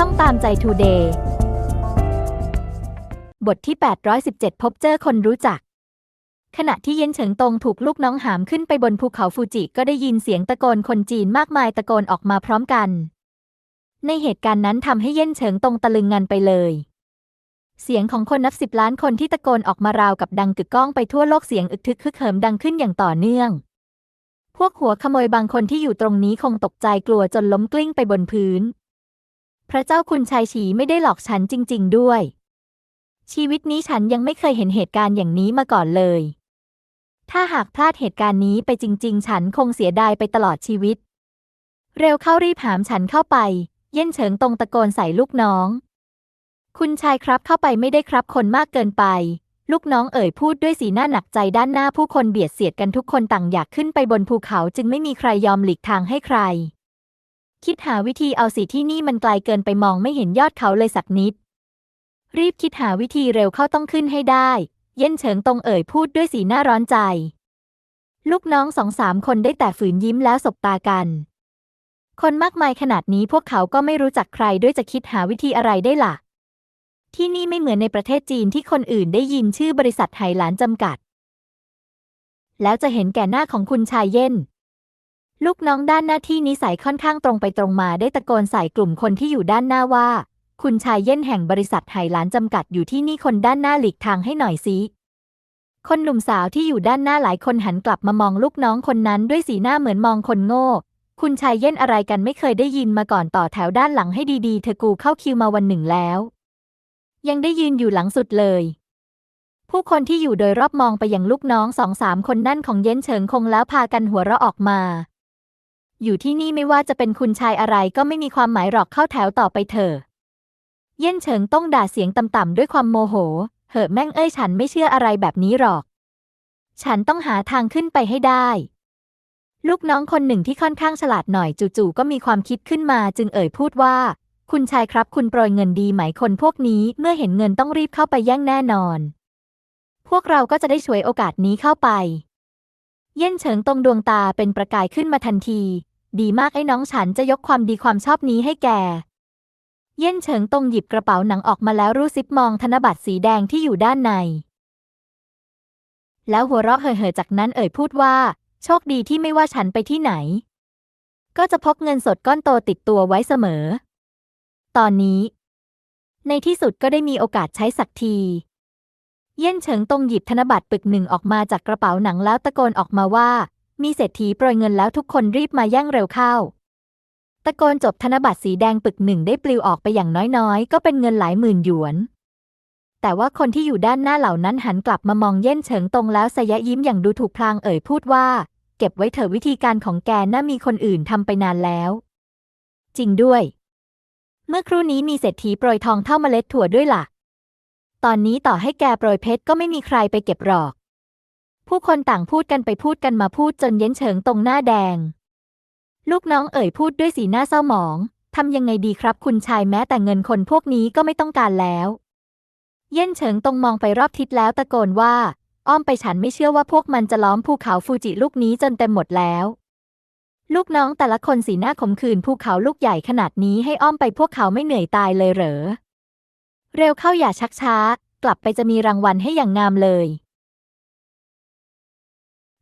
ช่องตามใจทูเดย์บทที่ 817 พบเจอคนรู้จัก ขณะที่เย็นเฉิงตงถูกลูกน้องหามขึ้นไปบนภูเขาฟูจิก็ได้ยินเสียงตะโกนคนจีนมากมายตะโกนออกมาพร้อมกัน ในเหตุการณ์นั้นทำให้เย็นเฉิงตงตะลึงงันไปเลย เสียงของคนนับสิบล้านคนที่ตะโกนออกมาราวกับดังกึกก้องไปทั่วโลกเสียงอึกทึกคึกเหิมดังขึ้นอย่างต่อเนื่อง พวกหัวขโมยบางคนที่อยู่ตรงนี้คงตกใจกลัวจนล้มกลิ้งไปบนพื้น พระเจ้าคุณชายฉีไม่ได้หลอกฉันจริง ๆ ด้วย ชีวิตนี้ฉันยังไม่เคยเห็นเหตุการณ์อย่างนี้มาก่อนเลย ถ้าหากพลาดเหตุการณ์นี้ไปจริง ๆ ฉันคงเสียดายไปตลอดชีวิต เร็วเข้ารีบหามฉันเข้าไป เย่นเฉิงตรงตะโกนใส่ลูกน้อง คุณชายครับเข้าไปไม่ได้ครับคนมากเกินไป ลูกน้องเอ่ยพูดด้วยสีหน้าหนักใจด้านหน้าผู้คนเบียดเสียดกันทุกคนต่างอยากขึ้นไปบนภูเขาจึงไม่มีใครยอมหลีกทางให้ใคร คิดหาวิธีเอาสิที่นี่มันไกลเกินไปมองไม่เห็นยอดเขาเลยสักนิด รีบคิดหาวิธีเร็วเข้าต้องขึ้นให้ได้ เย็นเฉิงตรงเอ่ยพูดด้วยสีหน้าร้อนใจ ลูกน้องสองสามคนได้แต่ฝืนยิ้มแล้วสบตากัน คนมากมายขนาดนี้พวกเขาก็ไม่รู้จักใครด้วยจะคิดหาวิธีอะไรได้ล่ะ ที่นี่ไม่เหมือนในประเทศจีนที่คนอื่นได้ยินชื่อบริษัทไหหลานจำกัด แล้วจะเห็นแก่หน้าของคุณชายเย่น ลูกน้องด้านหน้าที่นิสัยค่อนข้างตรงไปตรงมาได้ตะโกนใส่กลุ่มคนที่อยู่ด้านหน้าว่า คุณชายเย่นแห่งบริษัทไหหลานจำกัดอยู่ที่นี่คนด้านหน้าหลีกทางให้หน่อยสิคนหนุ่มสาวที่อยู่ด้านหน้าหลายคนหันกลับมามองลูกน้องคนนั้นด้วยสีหน้าเหมือนมองคนโง่ คุณชายเย่นอะไรกันไม่เคยได้ยินมาก่อนต่อแถวด้านหลังให้ดีๆ เธอกูเข้าคิวมาวันหนึ่งแล้ว ยังได้ยืนอยู่หลังสุดเลยผู้คนที่อยู่โดยรอบมองไปยังลูกน้องสองสามคนนั่นของเย็นเฉิงคงแล้วพากันหัวเราะออกมา อยู่ที่นี่ไม่ว่าจะเป็นคุณชายอะไรก็ไม่มีความหมายหรอกเข้าแถวต่อไปเถอะ เย็นเฉิงต้องด่าเสียงต่ำๆด้วยความโมโห เหอะแม่งเอ้ยฉันไม่เชื่ออะไรแบบนี้หรอก ฉันต้องหาทางขึ้นไปให้ได้ ลูกน้องคนหนึ่งที่ค่อนข้างฉลาดหน่อยจู่ๆก็มีความคิดขึ้นมาจึงเอ่ยพูดว่า คุณชายครับคุณโปรยเงินดีไหมคนพวกนี้เมื่อเห็นเงินต้องรีบเข้าไปแย่งแน่นอน พวกเราก็จะได้ช่วยโอกาสนี้เข้าไป เย่นเฉิงตรงดวงตาเป็นประกายขึ้นมาทันที ดีมากไอ้น้องฉันจะยกความดีความชอบนี้ให้แก เย่นเฉิงตรงหยิบกระเป๋าหนังออกมาแล้วรูดซิปมองธนบัตรสีแดงที่อยู่ด้านใน แล้วหัวเราะเห่อๆจากนั้นเอ่ยพูดว่า โชคดีที่ไม่ว่าฉันไปที่ไหน ก็จะพกเงินสดก้อนโตติดตัวไว้เสมอ ตอนนี้ ในที่สุดก็ได้มีโอกาสใช้สักที เย่นเฉิงตรงหยิบธนบัตรปึกหนึ่งออกมาจากกระเป๋าหนังแล้วตะโกนออกมาว่า มีเศรษฐีโปรยเงินแล้วทุกคนรีบมาแย่งเร็วเข้า ตะโกนจบธนบัตรสีแดงปึกหนึ่งได้ปลิวออกไปอย่างน้อยๆ ก็เป็นเงินหลายหมื่นหยวน แต่ว่าคนที่อยู่ด้านหน้าเหล่านั้นหันกลับมามองเย่นเฉิงตรงแล้วสยะยิ้มอย่างดูถูกพลางเอ่ยพูดว่า เก็บไว้เถอะวิธีการของแกน่ามีคนอื่นทำไปนานแล้ว จริงด้วย เมื่อครู่นี้มีเศรษฐีโปรยทองเท่าเมล็ดถั่วด้วยล่ะ ตอนนี้ต่อให้แกโปรยเพชรก็ไม่มีใครไปเก็บหรอก ผู้คนต่างพูดกันไปพูดกันมาพูดจนเย็นเฉิงตรงหน้าแดง ลูกน้องเอ่ยพูดด้วยสีหน้าเศร้าหมองทำยังไงดีครับคุณชายแม้แต่เงินคนพวกนี้ก็ไม่ต้องการแล้ว เย็นเฉิงตรงมองไปรอบทิศแล้วตะโกนว่า อ้อมไปฉันไม่เชื่อว่าพวกมันจะล้อมภูเขาฟูจิลูกนี้จนเต็มหมดแล้ว ลูกน้องแต่ละคนสีหน้าขมขื่นภูเขาลูกใหญ่ขนาดนี้ให้อ้อมไปพวกเขาไม่เหนื่อยตายเลยเหรอ เร็วเข้าอย่าชักช้า กลับไปจะมีรางวัลให้อย่างงามเลย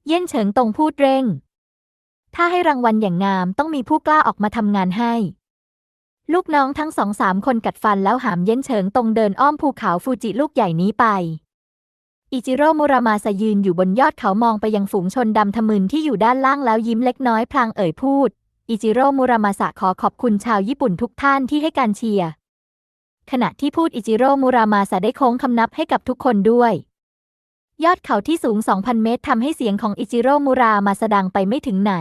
เย่นเฉิงตรงพูดเร่ง ถ้าให้รางวัลอย่างงามต้องมีผู้กล้าออกมาทำงานให้ ลูกน้องทั้งสองสามคนกัดฟันแล้วหามเย่นเฉิงตรงเดินอ้อมภูเขาฟูจิลูกใหญ่นี้ไปอิจิโร่มุรามาสยืนอยู่บนยอดเขามองไปยังฝูงชนดำทะมึนที่อยู่ด้านล่างแล้วยิ้มเล็กน้อยพลางเอ่ยพูด อิจิโร่มุรามาสะขอขอบคุณชาวญี่ปุ่นทุกท่านที่ให้การเชียร์ ขณะที่พูดอิจิโร่มุรามาสะได้โค้งคำนับให้กับทุกคนด้วย ยอดเขาที่สูง 2,000 เมตรทำให้เสียงของอิจิโร่มุรามาสะดังไปไม่ถึงไหน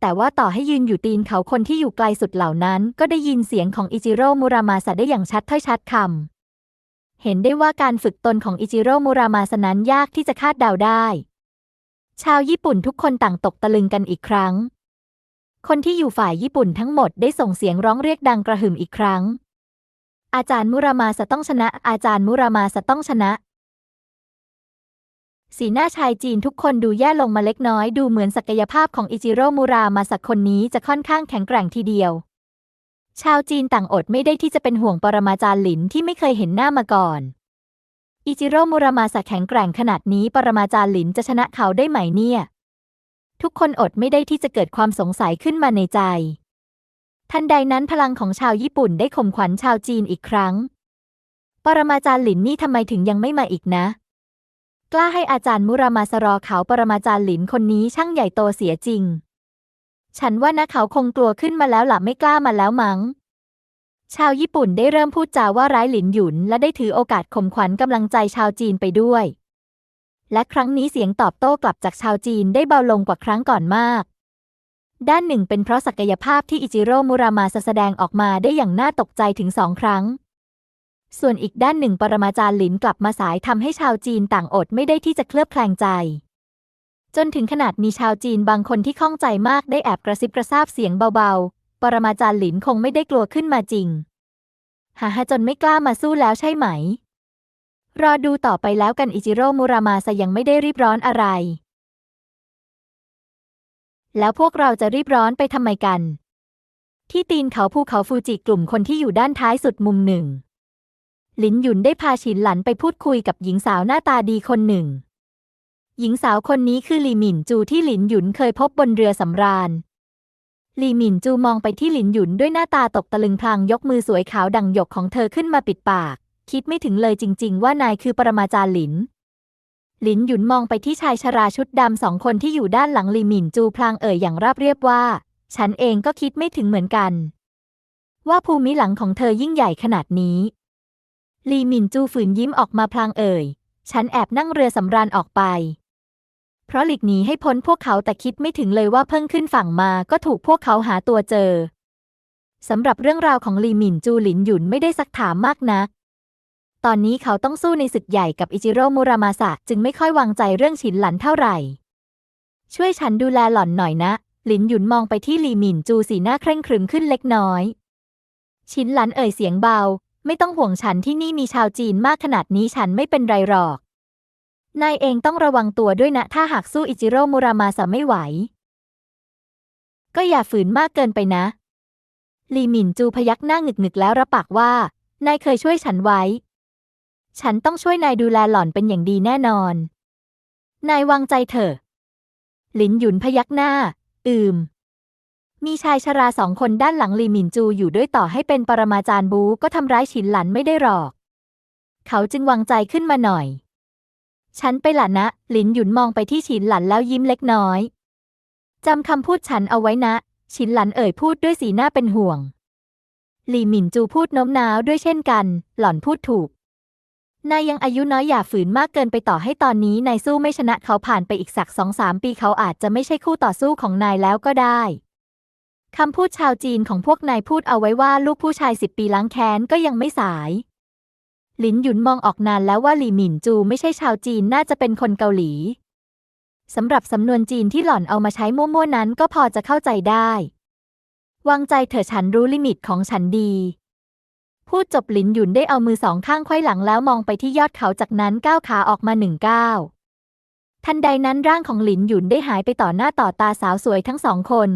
แต่ว่าต่อให้ยืนอยู่ตีนเขาคนที่อยู่ไกลสุดเหล่านั้น ก็ได้ยินเสียงของอิจิโร่มุรามาสะได้อย่างชัดถ้อยชัดคำเห็นได้ว่าการฝึกตนของอิจิโร่มุรามาสะนั้นยากที่จะคาดเดาได้ ชาวญี่ปุ่นทุกคนต่างตกตะลึงกันอีกครั้งคนที่อยู่ฝ่ายญี่ปุ่นทั้งหมดได้ส่งเสียงร้องเรียกดังกระหึ่มอีกครั้ง อาจารย์มุรามาสะต้องชนะ อาจารย์มุรามาสะต้องชนะ สีหน้าชายจีนทุกคนดูแย่ลงมาเล็กน้อย ดูเหมือนศักยภาพของอิจิโร่มุรามาสะคนนี้จะค่อนข้างแข็งแกร่งทีเดียว ชาวจีนต่างอดไม่ได้ที่จะเป็นห่วงปรมาจารย์หลินที่ไม่เคยเห็นหน้ามาก่อน อิจิโร่มุรามาสะแข็งแกร่งขนาดนี้ ปรมาจารย์หลินจะชนะเขาได้ไหมเนี่ย ทุกคนอดไม่ได้ที่จะเกิดความสงสัยขึ้นมาในใจ ทันใดนั้นพลังของชาวญี่ปุ่นได้ข่มขวัญชาวจีนอีกครั้ง ปรมาจารย์หลินนี่ทำไมถึงยังไม่มาอีกนะ กล้าให้อาจารย์มุรามาสรอเขาปรมาจารย์หลินคนนี้ช่างใหญ่โตเสียจริง ฉันว่านะเขาคงกลัวขึ้นมาแล้วหล่ะไม่กล้ามาแล้วมั้ง ชาวญี่ปุ่นได้เริ่มพูดจาว่าร้ายหลินหยุน และได้ถือโอกาสข่มขวัญกำลังใจชาวจีนไปด้วย และครั้งนี้เสียงตอบโต้กลับจากชาวจีนได้เบาลงกว่าครั้งก่อนมาก ด้านหนึ่งเป็นเพราะศักยภาพที่อิจิโร่มุรามาแสดงออกมาได้อย่างน่าตกใจถึงสองครั้ง ส่วนอีกด้านหนึ่งปรมาจารย์หลินกลับมาสายทำให้ชาวจีนต่างอดไม่ได้ที่จะเคลือบแคลงใจ จนถึงขนาดมีชาวจีนบางคนที่ข้องใจมากได้แอบกระซิบกระซาบเสียงเบาๆ ปรมาจารย์หลินคงไม่ได้กลัวขึ้นมาจริง หาฮาจนไม่กล้ามาสู้แล้วใช่ไหม รอดูต่อไปแล้วกันอิจิโร่มุรามาซะยังไม่ได้รีบร้อนอะไร แล้วพวกเราจะรีบร้อนไปทำไมกัน ที่ตีนเขาภูเขาฟูจิกลุ่มคนที่อยู่ด้านท้ายสุดมุมหนึ่ง หลินหยุนได้พาฉินหลันไปพูดคุยกับหญิงสาวหน้าตาดีคนหนึ่ง หญิงสาวคนนี้คือหลีหมินจูที่หลินหยุนเคยพบบนเรือสำราญหลีหมินจูมองไปที่หลินหยุนด้วยหน้าตาตกตะลึงพลางยกมือสวยขาวดังหยกของเธอขึ้นมาปิดปาก คิดไม่ถึงเลยจริง ๆ ว่านายคือปรมาจารย์หลิน หลินหยุนมองไปที่ชายชราชุดดำสองคนที่อยู่ด้านหลังลีหมินจูพลางเอ่ยอย่างราบเรียบว่า ฉันเองก็คิดไม่ถึงเหมือนกัน ว่าภูมิหลังของเธอยิ่งใหญ่ขนาดนี้ ลีหมินจูฝืนยิ้มออกมาพลางเอ่ย ฉันแอบนั่งเรือสำราญออกไป เพราะหลีกหนีให้พ้นพวกเขาแต่คิดไม่ถึงเลยว่าเพิ่งขึ้นฝั่งมาก็ถูกพวกเขาหาตัวเจอสำหรับเรื่องราวของลีหมินจูหลินหยุนไม่ได้ซักถามมากนัก ตอนนี้เขาต้องสู้ในศึกใหญ่กับอิจิโร่มุรามาสะจึงไม่ค่อยวางใจเรื่องฉินหลันเท่าไหร่ ช่วยฉันดูแลหล่อนหน่อยนะ หลินหยุนมองไปที่ลีหมินจูสีหน้าเคร่งครึมขึ้นเล็กน้อยชินหลันเอ่ยเสียงเบา ไม่ต้องห่วงฉันที่นี่มีชาวจีนมากขนาดนี้ฉันไม่เป็นไรหรอก นายเองต้องระวังตัวด้วยนะ ถ้าหากสู้อิจิโร่มุรามาสะไม่ไหว ก็อย่าฝืนมากเกินไปนะลีหมินจูพยักหน้าหงึกๆแล้วรับปากว่านายเคยช่วยฉันไว้ ฉันต้องช่วยนายดูแลหล่อนเป็นอย่างดีแน่นอน นายวางใจเถอะ หลินหยุนพยักหน้า อืม มีชายชราสองคนด้านหลังลีหมินจูอยู่ด้วยต่อให้เป็นปรมาจารย์บูก็ทำร้ายฉินหลันไม่ได้หรอก เขาจึงวางใจขึ้นมาหน่อย ฉันไปละนะ หลินหยุนมองไปที่ฉินหลันแล้วยิ้มเล็กน้อยจำคำพูดฉันเอาไว้นะ ฉินหลันเอ่ยพูดด้วยสีหน้าเป็นห่วงหลี่หมินจูพูดโน้มน้าวด้วยเช่นกัน หล่อนพูดถูก นายยังอายุน้อยอย่าฝืนมากเกินไปต่อให้ตอนนี้นายสู้ไม่ชนะเขาผ่านไปอีกสักสองสามปีเขาอาจจะไม่ใช่คู่ต่อสู้ของนายแล้วก็ได้คำพูดชาวจีนของพวกนายพูดเอาไว้ว่าลูกผู้ชายสิบปีล้างแค้นก็ยังไม่สายหลินหยุนมองออกนานแล้วว่าหลี่หมินจูไม่ใช่ชาวจีนน่าจะเป็นคนเกาหลีสำหรับสำนวนจีนที่หล่อนเอามาใช้มั่วๆนั้นก็พอจะเข้าใจได้ วางใจเถอะฉันรู้ลิมิตของฉันดี พูดจบหลินหยุนได้เอามือสองข้างไขว้หลังแล้วมองไปที่ยอดเขาจากนั้นก้าวขาออกมาหนึ่งก้าวทันใดนั้นร่างของหลินหยุนได้หายไปต่อหน้าต่อตาสาวสวยทั้งสองคน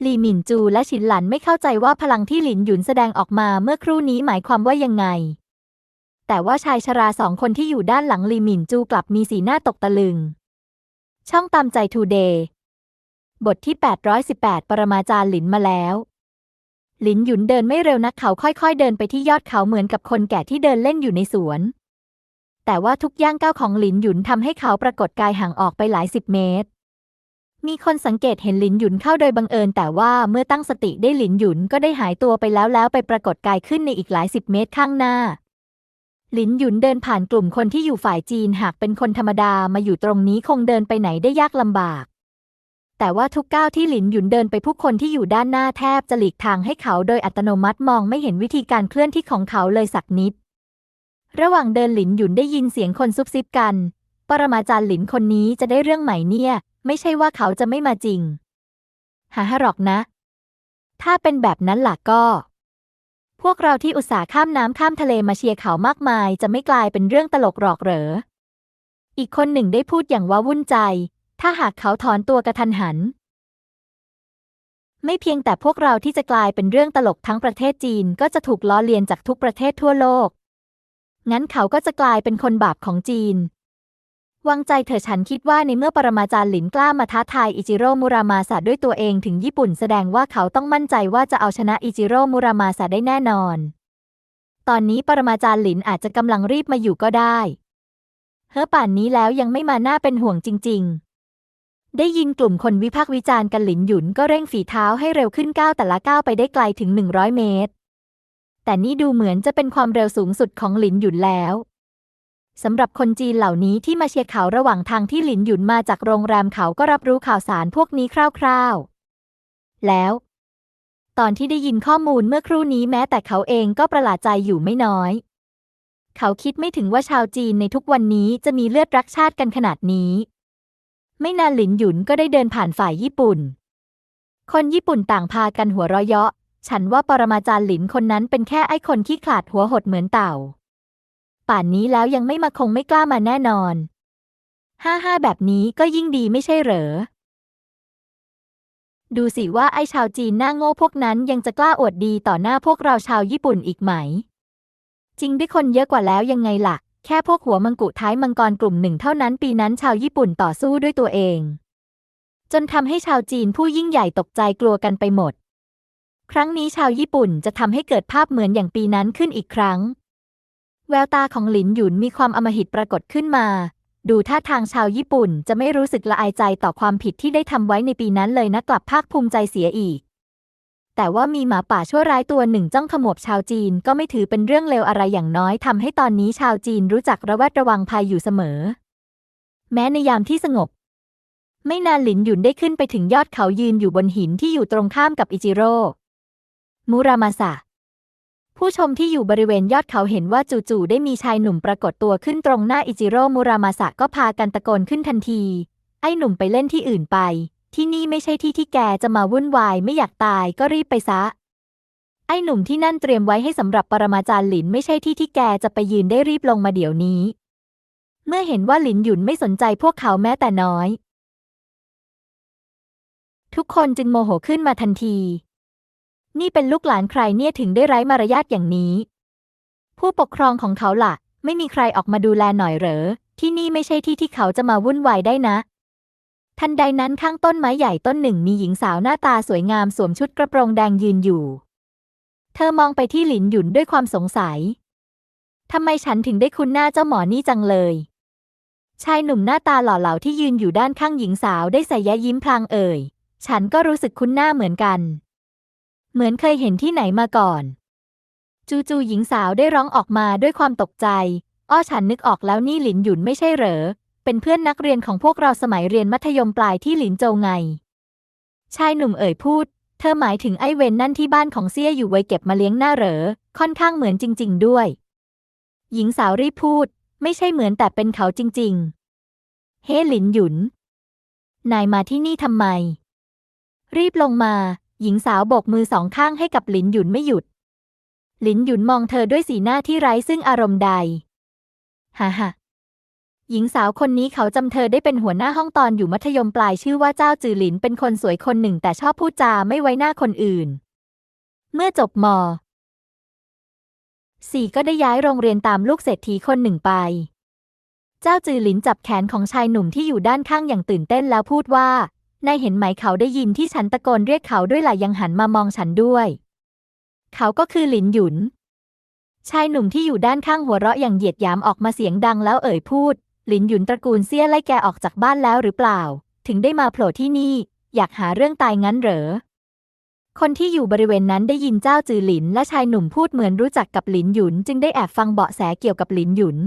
หลี่หมินจูและฉินหลันไม่เข้าใจว่าพลังที่หลินหยุนแสดงออกมาเมื่อครู่นี้หมายความว่ายังไง แต่ว่าชายชราสองคนที่อยู่ด้านหลังหลี่หมินจูกลับมีสีหน้าตกตะลึง ช่องตามใจทูเดย์บทที่ 818 ปรมาจารย์หลินมาแล้ว หลินหยุนเดินไม่เร็วนักเขาค่อยๆ เดินไปที่ยอดเขาเหมือนกับคนแก่ที่เดินเล่นอยู่ในสวน แต่ว่าทุกย่างก้าวของหลินหยุนทำให้เขาปรากฏกายห่างออกไปหลายสิบเมตร มีคนสังเกตเห็นหลินหยุนเข้าโดยบังเอิญ แต่ว่าเมื่อตั้งสติได้หลินหยุนก็ได้หายตัวไปแล้วแล้วไปปรากฏกายขึ้นในอีกหลายสิบเมตรข้างหน้า หลินหยุนเดินผ่านกลุ่มคนที่อยู่ฝ่ายจีนหากเป็นคนธรรมดามาอยู่ตรงนี้คงเดินไปไหนได้ยากลำบาก แต่ว่าทุกก้าวที่หลินหยุนเดินไปผู้คนที่อยู่ด้านหน้าแทบจะหลีกทางให้เขาโดยอัตโนมัติมองไม่เห็นวิธีการเคลื่อนที่ของเขาเลยสักนิด ระหว่างเดินหลินหยุนได้ยินเสียงคนซุบซิบกัน ปรมาจารย์หลินคนนี้จะได้เรื่องใหม่เนี่ย ไม่ใช่ว่าเขาจะไม่มาจริง หาหรอกนะ ถ้าเป็นแบบนั้นล่ะก็ พวกเราที่อุตส่าห์ข้ามน้ำข้ามทะเลมาเชียร์เขามากมาย จะไม่กลายเป็นเรื่องตลกหรอกเหรอ อีกคนหนึ่งได้พูดอย่างว่าวุ่นใจ ถ้าหากเขาถอนตัวกระทันหัน ไม่เพียงแต่พวกเราที่จะกลายเป็นเรื่องตลกทั้งประเทศจีนก็จะถูกล้อเลียนจากทุกประเทศทั่วโลก งั้นเขาก็จะกลายเป็นคนบาปของจีนวางใจเถอะฉันคิดว่าในเมื่อปรมาจารย์หลินกล้ามาท้าทายอิจิโร่มุรามาสะด้วยตัวเองถึงญี่ปุ่นแสดงว่าเขาต้องมั่นใจว่าจะเอาชนะอิจิโร่มุรามาสะได้แน่นอน ตอนนี้ปรมาจารย์หลินอาจจะกำลังรีบมาอยู่ก็ได้ เฮ้อป่านนี้แล้วยังไม่มาน่าเป็นห่วงจริง ๆ ได้ยินกลุ่มคนวิพากษ์วิจารณ์กันหลินหยุนก็เร่งฝีเท้าให้เร็วขึ้นก้าวแต่ละก้าวไปได้ไกลถึง 100 เมตร แต่นี่ดูเหมือนจะเป็นความเร็วสูงสุดของหลินหยุนแล้วสำหรับคนจีนเหล่านี้ที่มาเชียร์เขาระหว่างทางที่หลินหยุนมาจากโรงแรมเขาก็รับรู้ข่าวสารพวกนี้คร่าวๆ แล้ว ตอนที่ได้ยินข้อมูลเมื่อครู่นี้แม้แต่เขาเองก็ประหลาดใจอยู่ไม่น้อย เขาคิดไม่ถึงว่าชาวจีนในทุกวันนี้จะมีเลือดรักชาติกันขนาดนี้ ไม่นานหลินหยุนก็ได้เดินผ่านฝ่ายญี่ปุ่น คนญี่ปุ่นต่างพากันหัวเราะเยาะ ฉันว่าปรมาจารย์หลินคนนั้นเป็นแค่ไอ้คนขี้ขลาดหัวหดเหมือนเต่า ป่านนี้แล้วยังไม่มาคงไม่กล้ามาแน่นอน ห้าห้าแบบนี้ก็ยิ่งดีไม่ใช่เหรอ ดูสิว่าไอ้ชาวจีนหน้าโง่พวกนั้นยังจะกล้าอวดดีต่อหน้าพวกเราชาวญี่ปุ่นอีกไหม จริงด้วยคนเยอะกว่าแล้วยังไงล่ะ แค่พวกหัวมังกุท้ายมังกรกลุ่มหนึ่งเท่านั้นปีนั้นชาวญี่ปุ่นต่อสู้ด้วยตัวเอง จนทำให้ชาวจีนผู้ยิ่งใหญ่ตกใจกลัวกันไปหมด ครั้งนี้ชาวญี่ปุ่นจะทำให้เกิดภาพเหมือนอย่างปีนั้นขึ้นอีกครั้ง แววตาของหลินหยุนมีความอมหิตปรากฏขึ้นมา ดูท่าทางชาวญี่ปุ่นจะไม่รู้สึกละอายใจต่อความผิดที่ได้ทำไว้ในปีนั้นเลยนะกลับภาคภูมิใจเสียอีก แต่ว่ามีหมาป่าชั่วร้ายตัวหนึ่งจ้องขมวบชาวจีนก็ไม่ถือเป็นเรื่องเลวอะไรอย่างน้อยทำให้ตอนนี้ชาวจีนรู้จักระแวดระวังภัยอยู่เสมอ แม้ในยามที่สงบ ไม่นานหลินหยุนได้ขึ้นไปถึงยอดเขายืนอยู่บนหินที่อยู่ตรงข้ามกับอิจิโร่มุรามาสะผู้ชมที่อยู่บริเวณยอดเขาเห็นว่าจู่ๆได้มีชายหนุ่มปรากฏตัวขึ้นตรงหน้าอิจิโร่มุรามาสะก็พากันตะโกนขึ้นทันที ไอ้หนุ่มไปเล่นที่อื่นไป ที่นี่ไม่ใช่ที่ที่แกจะมาวุ่นวายไม่อยากตายก็รีบไปซะ ไอ้หนุ่มที่นั่นเตรียมไว้ให้สำหรับปรมาจารย์หลินไม่ใช่ที่ที่แกจะไปยืนได้รีบลงมาเดี๋ยวนี้ เมื่อเห็นว่าหลินหยุนไม่สนใจพวกเขาแม้แต่น้อย ทุกคนจึงโมโหขึ้นมาทันที นี่เป็นลูกหลานใครเนี่ยถึงได้ไร้มารยาทอย่างนี้ ผู้ปกครองของเขาล่ะ ไม่มีใครออกมาดูแลหน่อยเหรอ ที่นี่ไม่ใช่ที่ที่เขาจะมาวุ่นวายได้นะ ทันใดนั้นข้างต้นไม้ใหญ่ต้นหนึ่งมีหญิงสาวหน้าตาสวยงามสวมชุดกระโปรงแดงยืนอยู่ เธอมองไปที่หลินหยุนด้วยความสงสัย ทำไมฉันถึงได้คุ้นหน้าเจ้าหมอนี่จังเลย ชายหนุ่มหน้าตาหล่อเหลาที่ยืนอยู่ด้านข้างหญิงสาวได้ใส่แย้ยิ้มพลางเอ่ย ฉันก็รู้สึกคุ้นหน้าเหมือนกัน เหมือนเคยเห็นที่ไหนมาก่อน จู่ๆหญิงสาวได้ร้องออกมาด้วยความตกใจ อ้อฉันนึกออกแล้วนี่หลินหยุนไม่ใช่เหรอ เป็นเพื่อนนักเรียนของพวกเราสมัยเรียนมัธยมปลายที่หลินโจวไง ชายหนุ่มเอ่ยพูด เธอหมายถึงไอ้เวนนั่นที่บ้านของเซี่ยอยู่ไว้เก็บมาเลี้ยงหน้าเหรอ ค่อนข้างเหมือนจริง ๆ ด้วย หญิงสาวรีบพูด ไม่ใช่เหมือนแต่เป็นเขาจริง ๆ เฮ้หลินหยุน นายมาที่นี่ทำไม รีบลงมา หญิงสาวโบกมือสองข้างให้กับหลินหยุนไม่หยุด หลินหยุนมองเธอด้วยสีหน้าที่ไร้ซึ่งอารมณ์ใด ฮ่าฮ่า หญิงสาวคนนี้เขาจำเธอได้เป็นหัวหน้าห้องตอนอยู่มัธยมปลายชื่อว่าเจ้าจือหลินเป็นคนสวยคนหนึ่งแต่ชอบพูดจาไม่ไว้หน้าคนอื่น เมื่อจบมสี่ก็ได้ย้ายโรงเรียนตามลูกเศรษฐีคนหนึ่งไป เจ้าจือหลินจับแขนของชายหนุ่มที่อยู่ด้านข้างอย่างตื่นเต้นแล้วพูดว่านายเห็นไหมเขาได้ยินที่ฉันตะโกนเรียกเขาด้วยหล่ะยังหันมามองฉันด้วย เขาก็คือหลินหยุนชายหนุ่มที่อยู่ด้านข้างหัวเราะอย่างเหยียดหยามออกมาเสียงดังแล้วเอ่ยพูด หลินหยุนตระกูลเซี่ยไล่แกออกจากบ้านแล้วหรือเปล่า ถึงได้มาโผล่ที่นี่ อยากหาเรื่องตายงั้นเหรอ คนที่อยู่บริเวณนั้นได้ยินเจ้าจือหลินและชายหนุ่มพูดเหมือนรู้จักกับหลินหยุน จึงได้แอบฟังเบาะแสเกี่ยวกับหลินหยุน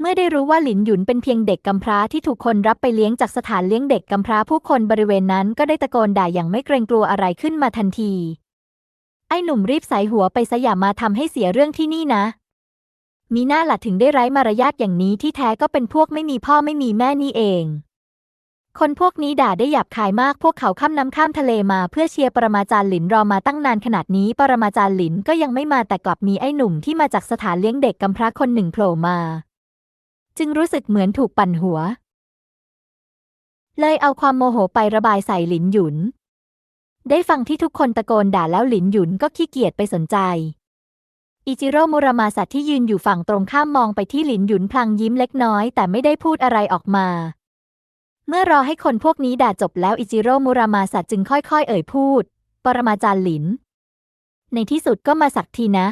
เมื่อได้รู้ว่าหลินหยุนเป็นเพียงเด็กกำพร้าที่ถูกคนรับไปเลี้ยงจากสถานเลี้ยงเด็กกำพร้าผู้คนบริเวณนั้นก็ได้ตะโกนด่าอย่างไม่เกรงกลัวอะไรขึ้นมาทันที ไอ้หนุ่มรีบใส่หัวไปซะอย่ามาทำให้เสียเรื่องที่นี่นะ มีหน้าหละถึงได้ไร้มารยาทอย่างนี้ที่แท้ก็เป็นพวกไม่มีพ่อไม่มีแม่นี่เอง คนพวกนี้ด่าได้หยาบคายมากพวกเขาข้ามน้ำข้ามทะเลมาเพื่อเชียร์ปรมาจารย์หลินรอมาตั้งนานขนาดนี้ปรมาจารย์หลินก็ยังไม่มาแต่กลับมีไอ้หนุ่มที่มาจากสถานเลี้ยงเด็กกำพร้าคนหนึ่งโผล่มา จึงรู้สึกเหมือนถูกปั่นหัว เลยเอาความโมโหไประบายใส่หลินหยุน ได้ฟังที่ทุกคนตะโกนด่าแล้วหลินหยุนก็ขี้เกียจไปสนใจ อิจิโร่มุรามาสัตที่ยืนอยู่ฝั่งตรงข้ามมองไปที่หลินหยุนพลางยิ้มเล็กน้อย แต่ไม่ได้พูดอะไรออกมา เมื่อรอให้คนพวกนี้ด่าจบแล้วอิจิโร่มุรามาสัตจึงค่อยๆ เอ่ยพูด ปรมาจารย์หลิน ในที่สุดก็มาสักทีนะ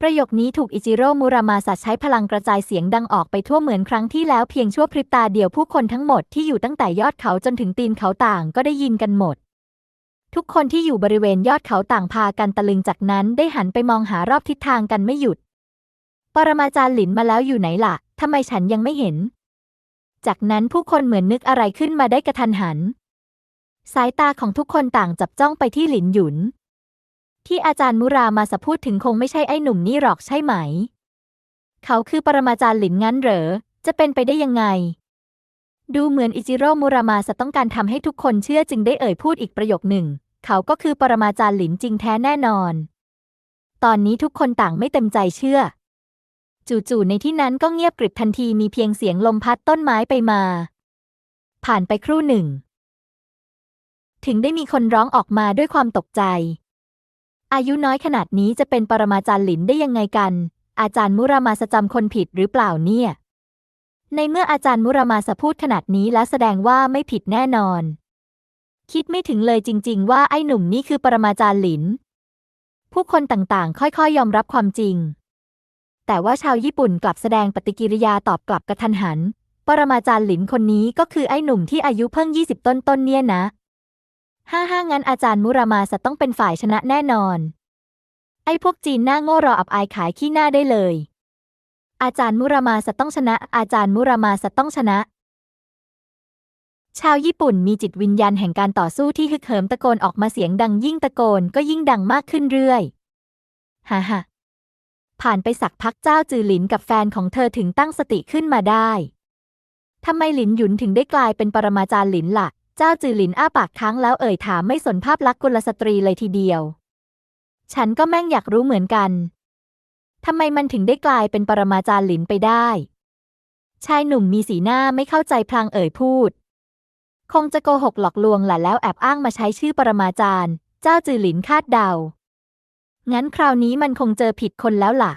ประโยคนี้ถูกอิจิโร่มุรามาสัตใช้พลังกระจายเสียงดังออกไปทั่วเหมือนครั้งที่แล้วเพียงชั่วพริบตาเดียวผู้คนทั้งหมดที่อยู่ตั้งแต่ยอดเขาจนถึงตีนเขาต่างก็ได้ยินกันหมด ทุกคนที่อยู่บริเวณยอดเขาต่างพากันตะลึงจากนั้นได้หันไปมองหารอบทิศทางกันไม่หยุด ปรมาจารย์หลินมาแล้วอยู่ไหนล่ะทำไมฉันยังไม่เห็น จากนั้นผู้คนเหมือนนึกอะไรขึ้นมาได้กระทันหัน สายตาของทุกคนต่างจับจ้องไปที่หลินหยุน ที่อาจารย์มุรามาสะพูดถึงคงไม่ใช่ไอ้หนุ่มนี่หรอกใช่ไหม เขาคือปรมาจารย์หลินงั้นเหรอ จะเป็นไปได้ยังไง ดูเหมือนอิจิโร่มุรามาสะต้องการทำให้ทุกคนเชื่อจึงได้เอ่ยพูดอีกประโยคหนึ่ง เขาก็คือปรมาจารย์หลินจริงแท้แน่นอน ตอนนี้ทุกคนต่างไม่เต็มใจเชื่อ จู่ๆในที่นั้นก็เงียบกริบทันทีมีเพียงเสียงลมพัดต้นไม้ไปมา ผ่านไปครู่หนึ่ง ถึงได้มีคนร้องออกมาด้วยความตกใจ อายุน้อยขนาดนี้จะเป็นปรมาจารย์หลินได้ยังไงกัน อาจารย์มุรามาสจำคนผิดหรือเปล่าเนี่ย ในเมื่ออาจารย์มุรามาสพูดขนาดนี้แล้วแสดงว่าไม่ผิดแน่นอน คิดไม่ถึงเลยจริง ๆ ว่าไอ้หนุ่มนี่คือปรมาจารย์หลิน ผู้คนต่างๆ ค่อยๆ ยอมรับความจริง แต่ว่าชาวญี่ปุ่นกลับแสดงปฏิกิริยาตอบกลับกระทันหัน ปรมาจารย์หลินคนนี้ก็คือไอ้หนุ่มที่อายุเพิ่ง 20 ต้นๆเนี่ยนะ ห้าห้างั้นอาจารย์มุรามาสต้องเป็นฝ่ายชนะแน่นอน ไอ้พวกจีนหน้าโง่รออับอายขายขี้หน้าได้เลย อาจารย์มุรามาสต้องชนะ อาจารย์มุรามาสต้องชนะ ชาวญี่ปุ่นมีจิตวิญญาณแห่งการต่อสู้ที่ฮึกเหิมตะโกนออกมาเสียงดังยิ่งตะโกนก็ยิ่งดังมากขึ้นเรื่อยฮ่าฮ่าผ่านไปสักพักเจ้าจือหลินกับแฟนของเธอถึงตั้งสติขึ้นมาได้ทำไมหลินหยุนถึงได้กลายเป็นปรมาจารย์หลินล่ะ เจ้าจือหลินอ้าปากค้างแล้วเอ่ยถามไม่สนภาพลักษณ์กุลสตรีเลยทีเดียว ฉันก็แม่งอยากรู้เหมือนกัน ทำไมมันถึงได้กลายเป็นปรมาจารย์หลินไปได้ ชายหนุ่มมีสีหน้าไม่เข้าใจพลางเอ่ยพูด คงจะโกหกหลอกลวงแหละแล้วแอบอ้างมาใช้ชื่อปรมาจารย์ เจ้าจือหลินคาดเดา งั้นคราวนี้มันคงเจอผิดคนแล้วล่ะ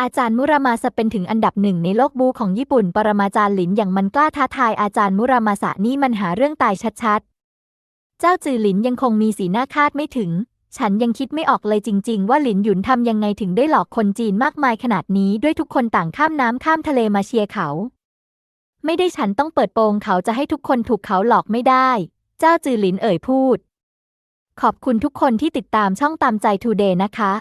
อาจารย์มุรามาสะเป็นถึงอันดับหนึ่งในโลกบูของญี่ปุ่น ปรมาจารย์หลินอย่างมันกล้าท้าทายอาจารย์มุรามาสะนี่มันหาเรื่องตายชัดๆ เจ้าจือหลินยังคงมีสีหน้าคาดไม่ถึง ฉันยังคิดไม่ออกเลยจริง ๆ ว่าหลินหยุนทำยังไงถึงได้หลอกคนจีนมากมายขนาดนี้ด้วยทุกคนต่างข้ามน้ำข้ามทะเลมาเชียร์เขา ไม่ได้ฉันต้องเปิดโปงเขาจะให้ทุกคนถูกเขาหลอกไม่ได้ เจ้าจือหลินเอ่ยพูด ขอบคุณทุกคนที่ติดตามช่องตามใจทูเดย์นะคะ